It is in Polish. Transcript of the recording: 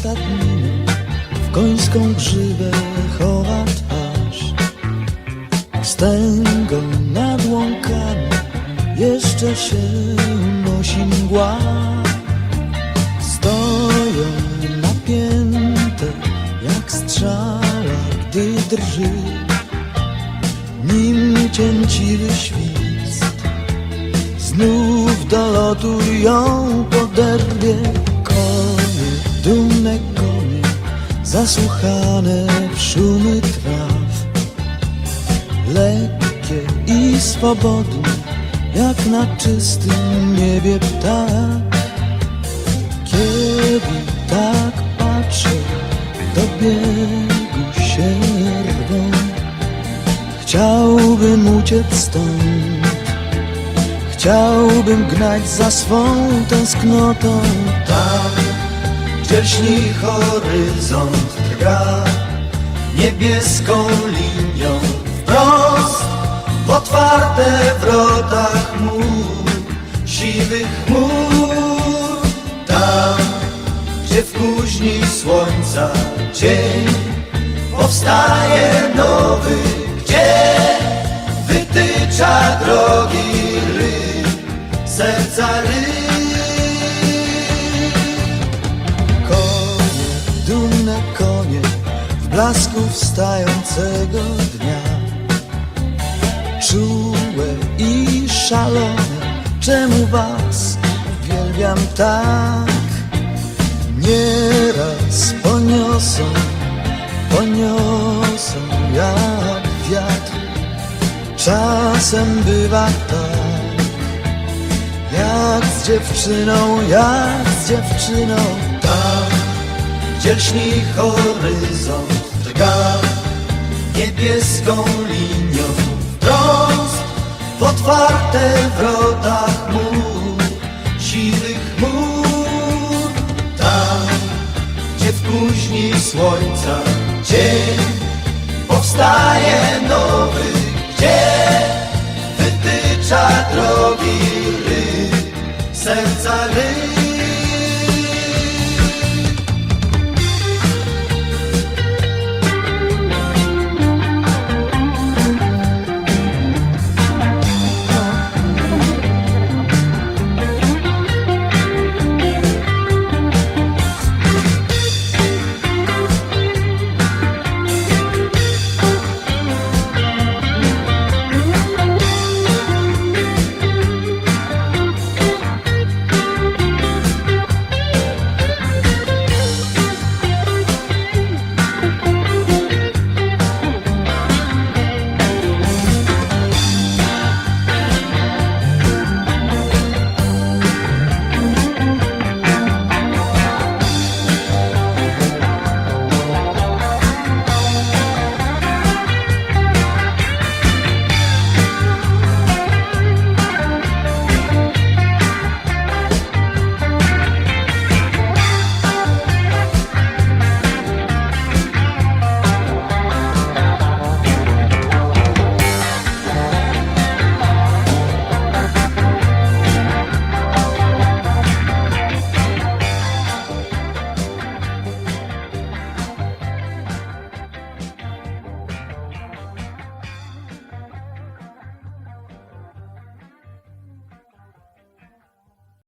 stadniną w końską grzywę chowa twarz. Wstęgą nad łąkami jeszcze się unosi mgła. Stoją napięte jak strzała, gdy drży nim cięciwy świst. Znów do lotu ją poderwie zasłuchane w szumy traw. Lekkie i swobodne, jak na czystym niebie ptak. Kiedy tak patrzę, do biegu się rwą. Chciałbym uciec stąd Chciałbym gnać za swą tęsknotą Tam, gdzie lśni horyzont trwa Niebieską linią wprost W otwarte wrota chmur Siwych chmur Tam, gdzie w kuźni słońca dzień Powstaje nowy, gdzie wytycza drogi ryb, serca ryb. Blasku wstającego dnia. Czułe i szalone, czemu was uwielbiam tak? Nieraz poniosą poniosą jak wiatr. Czasem bywa tak, jak z dziewczyną, jak z dziewczyną, tam, gdzie horyzont niebieską linią wprost w otwarte wrota chmur, siwych chmur, tam, gdzie w kuźni słońca dzień powstaje nowy, gdzie wytycza drogi ryb, serca ryb.